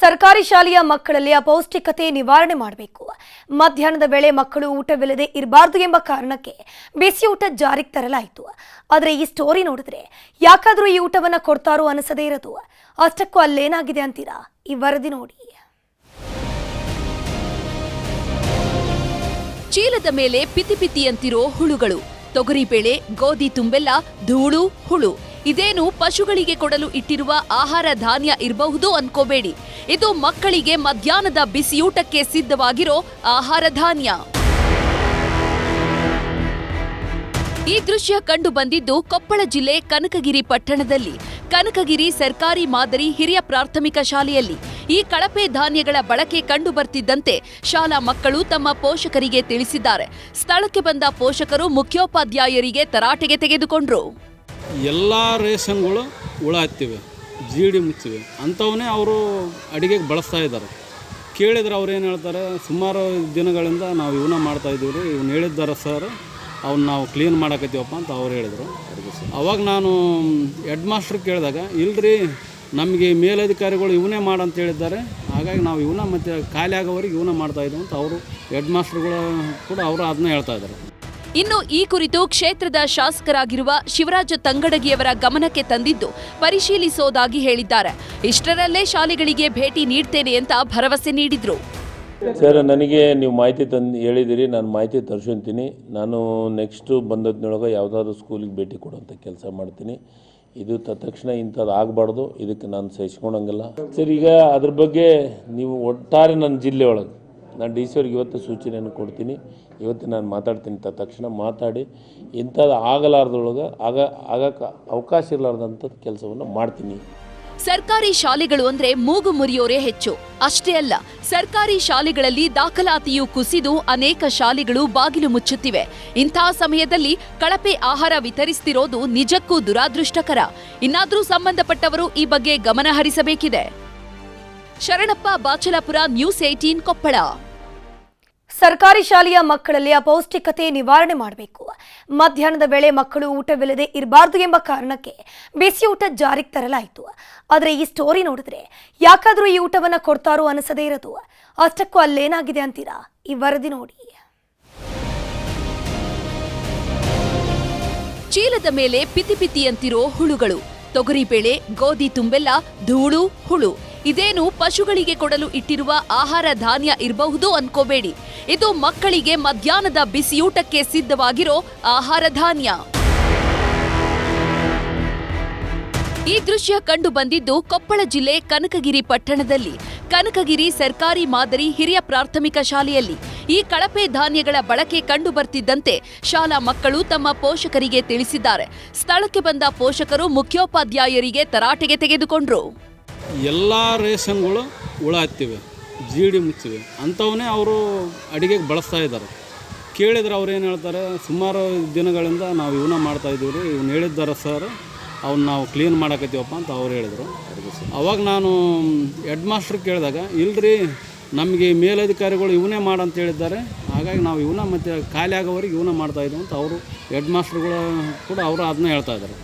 ಸರ್ಕಾರಿ ಶಾಲೆಯ ಮಕ್ಕಳಲ್ಲಿ ಅಪೌಷ್ಟಿಕತೆ ನಿವಾರಣೆ ಮಾಡಬೇಕು. ಮಧ್ಯಾಹ್ನದ ವೇಳೆ ಮಕ್ಕಳು ಊಟವಿಲ್ಲದೆ ಇರಬಾರ್ದು ಎಂಬ ಕಾರಣಕ್ಕೆ ಬಿಸಿ ಊಟ ಜಾರಿಗೆ ತರಲಾಯಿತು. ಆದರೆ ಈ ಸ್ಟೋರಿ ನೋಡಿದ್ರೆ ಯಾಕಾದರೂ ಈ ಊಟವನ್ನು ಕೊಡ್ತಾರೋ ಅನಿಸದೇ ಇರೋದು. ಅಷ್ಟಕ್ಕೂ ಅಲ್ಲೇನಾಗಿದೆ ಅಂತೀರಾ? ಈ ವರದಿ ನೋಡಿ. ಚೀಲದ ಮೇಲೆ ಪಿತಿ ಅಂತಿರೋ ಹುಳುಗಳು. ತೊಗರಿಬೇಳೆ ಗೋಧಿ, ತುಂಬೆಲ್ಲ, ಧೂಳು, ಹುಳು. ಇದೇನು ಪಶುಗಳಿಗೆ ಕೊಡಲು ಇಟ್ಟಿರುವ ಆಹಾರ ಧಾನ್ಯ ಇರಬಹುದು ಅನ್ಕೋಬೇಡಿ. ಇದು ಮಕ್ಕಳಿಗೆ ಮಧ್ಯಾಹ್ನದ ಬಿಸಿಯೂಟಕ್ಕೆ ಸಿದ್ಧವಾಗಿರೋ ಆಹಾರ ಧಾನ್ಯ. ಈ ದೃಶ್ಯ ಕಂಡು ಬಂದಿದ್ದು ಕೊಪ್ಪಳ ಜಿಲ್ಲೆ ಕನಕಗಿರಿ ಪಟ್ಟಣದಲ್ಲಿ. ಕನಕಗಿರಿ ಸರ್ಕಾರಿ ಮಾದರಿ ಹಿರಿಯ ಪ್ರಾಥಮಿಕ ಶಾಲೆಯಲ್ಲಿ ಈ ಕಳಪೆ ಧಾನ್ಯಗಳ ಬಳಕೆ ಕಂಡು ಬರ್ತಿದ್ದಂತೆ ಶಾಲಾ ಮಕ್ಕಳು ತಮ್ಮ ಪೋಷಕರಿಗೆ ತಿಳಿಸಿದ್ದಾರೆ. ಸ್ಥಳಕ್ಕೆ ಬಂದ ಪೋಷಕರು ಮುಖ್ಯೋಪಾಧ್ಯಾಯರಿಗೆ ತರಾಟೆಗೆ ತೆಗೆದುಕೊಂಡ್ರು. ಎಲ್ಲ ರೇಷನ್ಗಳು ಹುಳ ಹತ್ತಿವೆ, ಜೀಡಿ ಮುಚ್ಚಿವೆ. ಅಂಥವನ್ನೇ ಅವರು ಅಡುಗೆಗೆ ಬಳಸ್ತಾ ಇದ್ದಾರೆ. ಕೇಳಿದ್ರೆ ಅವ್ರು ಏನು ಹೇಳ್ತಾರೆ, ಸುಮಾರು ದಿನಗಳಿಂದ ನಾವು ಇವನ್ನ ಮಾಡ್ತಾ ಇದ್ದೀವಿ ರೀ ಇವ್ನು ಹೇಳಿದ್ದಾರೆ ಸರ್, ಅವ್ನು ನಾವು ಕ್ಲೀನ್ ಮಾಡಕತ್ತೀವಪ್ಪ ಅಂತ ಅವ್ರು ಹೇಳಿದರು. ಅವಾಗ ನಾನು ಹೆಡ್ ಮಾಸ್ಟ್ರ್ ಕೇಳಿದಾಗ, ಇಲ್ರಿ, ನಮಗೆ ಮೇಲಧಿಕಾರಿಗಳು ಇವನೇ ಮಾಡಂತ ಹೇಳಿದ್ದಾರೆ, ಹಾಗಾಗಿ ನಾವು ಇವನ್ನ ಮತ್ತು ಖಾಲಿ ಆಗೋವರೆಗೆ ಇವನ್ನ ಮಾಡ್ತಾಯಿದ್ದೀವಿ ಅಂತ ಅವರು ಹೆಡ್ ಮಾಸ್ಟ್ರುಗಳು ಕೂಡ ಅವರು ಅದನ್ನ ಹೇಳ್ತಾ ಇದ್ದಾರೆ. ಇನ್ನು ಈ ಕುರಿತು ಕ್ಷೇತ್ರದ ಶಾಸಕರಾಗಿರುವ ಶಿವರಾಜ ತಂಗಡಗಿಯವರ ಗಮನಕ್ಕೆ ತಂದಿದ್ದು ಪರಿಶೀಲಿಸೋದಾಗಿ ಹೇಳಿದ್ದಾರೆ. ಇಷ್ಟರಲ್ಲೇ ಶಾಲೆಗಳಿಗೆ ಭೇಟಿ ನೀಡ್ತೇನೆ ಅಂತ ಭರವಸೆ ನೀಡಿದ್ರು. ಸರ್, ನನಗೆ ನೀವು ಮಾಹಿತಿ ತಂದು ಹೇಳಿದಿರಿ, ನಾನು ಮಾಹಿತಿ ತರಿಸ್ಕೊಂತೀನಿ. ನಾನು ನೆಕ್ಸ್ಟು ಬಂದದ್ನೊಳಗೆ ಯಾವುದಾದ್ರು ಸ್ಕೂಲಿಗೆ ಭೇಟಿ ಕೊಡುವಂಥ ಕೆಲಸ ಮಾಡ್ತೀನಿ. ಇದು ತತ್ಕ್ಷಣ ಇಂಥದ್ದು ಆಗಬಾರ್ದು, ಇದಕ್ಕೆ ನಾನು ಸಹಿಸ್ಕೊಳಂಗಿಲ್ಲ ಸರ್, ಈಗ ಅದ್ರ ಬಗ್ಗೆ ನೀವು ಒಟ್ಟಾರೆ ನನ್ನ ಜಿಲ್ಲೆ ಒಳಗೆ ನಾನು ಡಿ ಸಿ ಅವ್ರಿಗೆ ಇವತ್ತು ಸೂಚನೆಯನ್ನು ಕೊಡ್ತೀನಿ. ಇವತ್ತು ನಾನು ಮಾತಾಡ್ತೀನಿ ತಕ್ಷಣ ಮಾತಾಡಿ, ಇಂಥದ್ದು ಆಗಲಾರ್ದೊಳಗೆ ಆಗ, ಆಗಕ್ಕೆ ಅವಕಾಶ ಇರಲಾರ್ದಂಥ ಕೆಲಸವನ್ನು ಮಾಡ್ತೀನಿ. ಸರ್ಕಾರಿ ಶಾಲೆಗಳು ಅಂದ್ರೆ ಮೂಗು ಮುರಿಯೋರೇ ಹೆಚ್ಚು. ಅಷ್ಟೇ ಅಲ್ಲ, ಸರ್ಕಾರಿ ಶಾಲೆಗಳಲ್ಲಿ ದಾಖಲಾತಿಯು ಕುಸಿದು ಅನೇಕ ಶಾಲೆಗಳು ಬಾಗಿಲು ಮುಚ್ಚುತ್ತಿವೆ. ಇಂತಹ ಸಮಯದಲ್ಲಿ ಕಳಪೆ ಆಹಾರ ವಿತರಿಸ್ತಿರೋದು ನಿಜಕ್ಕೂ ದುರಾದೃಷ್ಟಕರ. ಇನ್ನಾದರೂ ಸಂಬಂಧಪಟ್ಟವರು ಈ ಬಗ್ಗೆ ಗಮನ ಹರಿಸಬೇಕಿದೆ ಶರಣಪ್ಪ, ಬಾಚಲಾಪುರ, ನ್ಯೂಸ್ ಏಟೀನ್ ಕೊಪ್ಪಳ. ಸರ್ಕಾರಿ ಶಾಲೆಯ ಮಕ್ಕಳಲ್ಲಿ ಅಪೌಷ್ಟಿಕತೆ ನಿವಾರಣೆ ಮಾಡಬೇಕು. ಮಧ್ಯಾಹ್ನದ ವೇಳೆ ಮಕ್ಕಳು ಊಟವಿಲ್ಲದೆ ಇರಬಾರ್ದು ಎಂಬ ಕಾರಣಕ್ಕೆ ಬಿಸಿ ಊಟ ಜಾರಿಗೆ ತರಲಾಯಿತು. ಆದರೆ ಈ ಸ್ಟೋರಿ ನೋಡಿದ್ರೆ ಯಾಕಾದರೂ ಈ ಊಟವನ್ನು ಕೊಡ್ತಾರೋ ಅನಿಸದೇ ಇರೋದು. ಅಷ್ಟಕ್ಕೂ ಅಲ್ಲೇನಾಗಿದೆ ಅಂತೀರಾ? ಈ ವರದಿ ನೋಡಿ. ಚೀಲದ ಮೇಲೆ ಪಿತಿ ಅಂತಿರೋ ಹುಳುಗಳು. ತೊಗರಿಬೇಳೆ ಗೋಧಿ, ತುಂಬೆಲ್ಲ, ಧೂಳು, ಹುಳು. ಇದೇನು ಪಶುಗಳಿಗೆ ಕೊಡಲು ಇಟ್ಟಿರುವ ಆಹಾರ ಧಾನ್ಯ ಇರಬಹುದು ಅನ್ಕೋಬೇಡಿ. ಇದು ಮಕ್ಕಳಿಗೆ ಮಧ್ಯಾಹ್ನದ ಬಿಸಿಯೂಟಕ್ಕೆ ಸಿದ್ಧವಾಗಿರೋ ಆಹಾರ ಧಾನ್ಯ. ಈ ದೃಶ್ಯ ಕಂಡು ಬಂದಿದ್ದು ಕೊಪ್ಪಳ ಜಿಲ್ಲೆ ಕನಕಗಿರಿ ಪಟ್ಟಣದಲ್ಲಿ. ಕನಕಗಿರಿ ಸರ್ಕಾರಿ ಮಾದರಿ ಹಿರಿಯ ಪ್ರಾಥಮಿಕ ಶಾಲೆಯಲ್ಲಿ ಈ ಕಳಪೆ ಧಾನ್ಯಗಳ ಬಳಕೆ ಕಂಡು ಬರ್ತಿದ್ದಂತೆ ಶಾಲಾ ಮಕ್ಕಳು ತಮ್ಮ ಪೋಷಕರಿಗೆ ತಿಳಿಸಿದ್ದಾರೆ. ಸ್ಥಳಕ್ಕೆ ಬಂದ ಪೋಷಕರು ಮುಖ್ಯೋಪಾಧ್ಯಾಯರಿಗೆ ತರಾಟೆಗೆ ತೆಗೆದುಕೊಂಡ್ರು. ಎಲ್ಲ ರೇಷನ್ಗಳು ಹುಳ ಹತ್ತಿವೆ, ಜೀಡಿ ಮುಚ್ಚಿವೆ. ಅಂಥವನ್ನೇ ಅವರು ಅಡುಗೆಗೆ ಬಳಸ್ತಾ ಇದ್ದಾರೆ. ಕೇಳಿದ್ರೆ ಅವ್ರು ಏನು ಹೇಳ್ತಾರೆ, ಸುಮಾರು ದಿನಗಳಿಂದ ನಾವು ಇವನ್ನ ಮಾಡ್ತಾ ಇದ್ದೀವಿ ರೀ ಇವ್ನು ಹೇಳಿದ್ದಾರೆ ಸರ್, ಅವ್ನು ನಾವು ಕ್ಲೀನ್ ಮಾಡಕತ್ತೀವಪ್ಪ ಅಂತ ಅವ್ರು ಹೇಳಿದರು. ಅವಾಗ ನಾನು ಹೆಡ್ ಮಾಸ್ಟ್ರ್ ಕೇಳಿದಾಗ, ಇಲ್ರಿ, ನಮಗೆ ಮೇಲಧಿಕಾರಿಗಳು ಇವನೇ ಮಾಡಂತ ಹೇಳಿದ್ದಾರೆ, ಹಾಗಾಗಿ ನಾವು ಇವನ್ನ ಮತ್ತು ಖಾಲಿ ಆಗೋವರೆಗೆ ಇವನ್ನ ಮಾಡ್ತಾಯಿದ್ದೀವಿ ಅಂತ ಅವರು ಹೆಡ್ ಮಾಸ್ಟ್ರುಗಳು ಕೂಡ ಅವರು ಅದನ್ನ ಹೇಳ್ತಾ ಇದ್ದಾರೆ.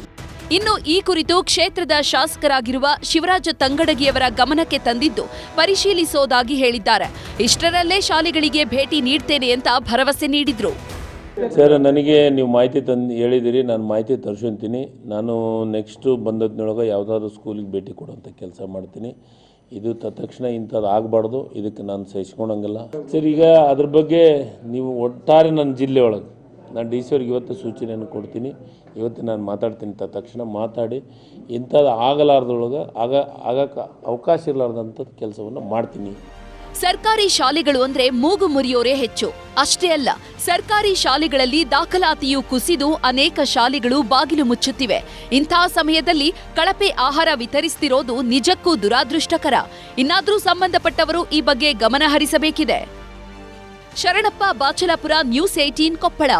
ಇನ್ನು ಈ ಕುರಿತು ಕ್ಷೇತ್ರದ ಶಾಸಕರಾಗಿರುವ ಶಿವರಾಜ ತಂಗಡಗಿಯವರ ಗಮನಕ್ಕೆ ತಂದಿದ್ದು ಪರಿಶೀಲಿಸೋದಾಗಿ ಹೇಳಿದ್ದಾರೆ. ಇಷ್ಟರಲ್ಲೇ ಶಾಲೆಗಳಿಗೆ ಭೇಟಿ ನೀಡ್ತೇನೆ ಅಂತ ಭರವಸೆ ನೀಡಿದ್ರು. ಸರ್, ನನಗೆ ನೀವು ಮಾಹಿತಿ ತಂದು ಹೇಳಿದಿರಿ, ನಾನು ಮಾಹಿತಿ ತರಿಸ್ಕೊಂತೀನಿ. ನಾನು ನೆಕ್ಸ್ಟು ಬಂದದ್ನೊಳಗೆ ಯಾವುದಾದ್ರು ಸ್ಕೂಲಿಗೆ ಭೇಟಿ ಕೊಡುವಂಥ ಕೆಲಸ ಮಾಡ್ತೀನಿ. ಇದು ತತ್ಕ್ಷಣ ಇಂಥದ್ದು ಆಗಬಾರ್ದು, ಇದಕ್ಕೆ ನಾನು ಸಹಿಸ್ಕೊಳಂಗಿಲ್ಲ ಸರ್, ಈಗ ಅದ್ರ ಬಗ್ಗೆ ನೀವು ಒಟ್ಟಾರೆ ನನ್ನ ಜಿಲ್ಲೆ ಒಳಗೆ ನಾನು ಡಿ ಸಿ ಅವ್ರಿಗೆ ಇವತ್ತು ಸೂಚನೆಯನ್ನು ಕೊಡ್ತೀನಿ. ಇವತ್ತು ನಾನು ಮಾತಾಡ್ತೀನಿ ತಕ್ಷಣ ಮಾತಾಡಿ, ಇಂಥದ್ದು ಆಗಲಾರ್ದೊಳಗೆ ಆಗ, ಆಗಕ್ಕೆ ಅವಕಾಶ ಇರಲಾರ್ದಂಥದ್ದು ಕೆಲಸವನ್ನು ಮಾಡ್ತೀನಿ. ಸರ್ಕಾರಿ ಶಾಲೆಗಳು ಅಂದ್ರೆ ಮೂಗು ಮುರಿಯೋರೇ ಹೆಚ್ಚು. ಅಷ್ಟೇ ಅಲ್ಲ, ಸರ್ಕಾರಿ ಶಾಲೆಗಳಲ್ಲಿ ದಾಖಲಾತಿಯು ಕುಸಿದು ಅನೇಕ ಶಾಲೆಗಳು ಬಾಗಿಲು ಮುಚ್ಚುತ್ತಿವೆ. ಇಂತಹ ಸಮಯದಲ್ಲಿ ಕಳಪೆ ಆಹಾರ ವಿತರಿಸ್ತಿರೋದು ನಿಜಕ್ಕೂ ದುರಾದೃಷ್ಟಕರ. ಇನ್ನಾದರೂ ಸಂಬಂಧಪಟ್ಟವರು ಈ ಬಗ್ಗೆ ಗಮನ ಹರಿಸಬೇಕಿದೆ ಶರಣಪ್ಪ, ಬಾಚಲಾಪುರ, ನ್ಯೂಸ್ ಏಟೀನ್ ಕೊಪ್ಪಳ.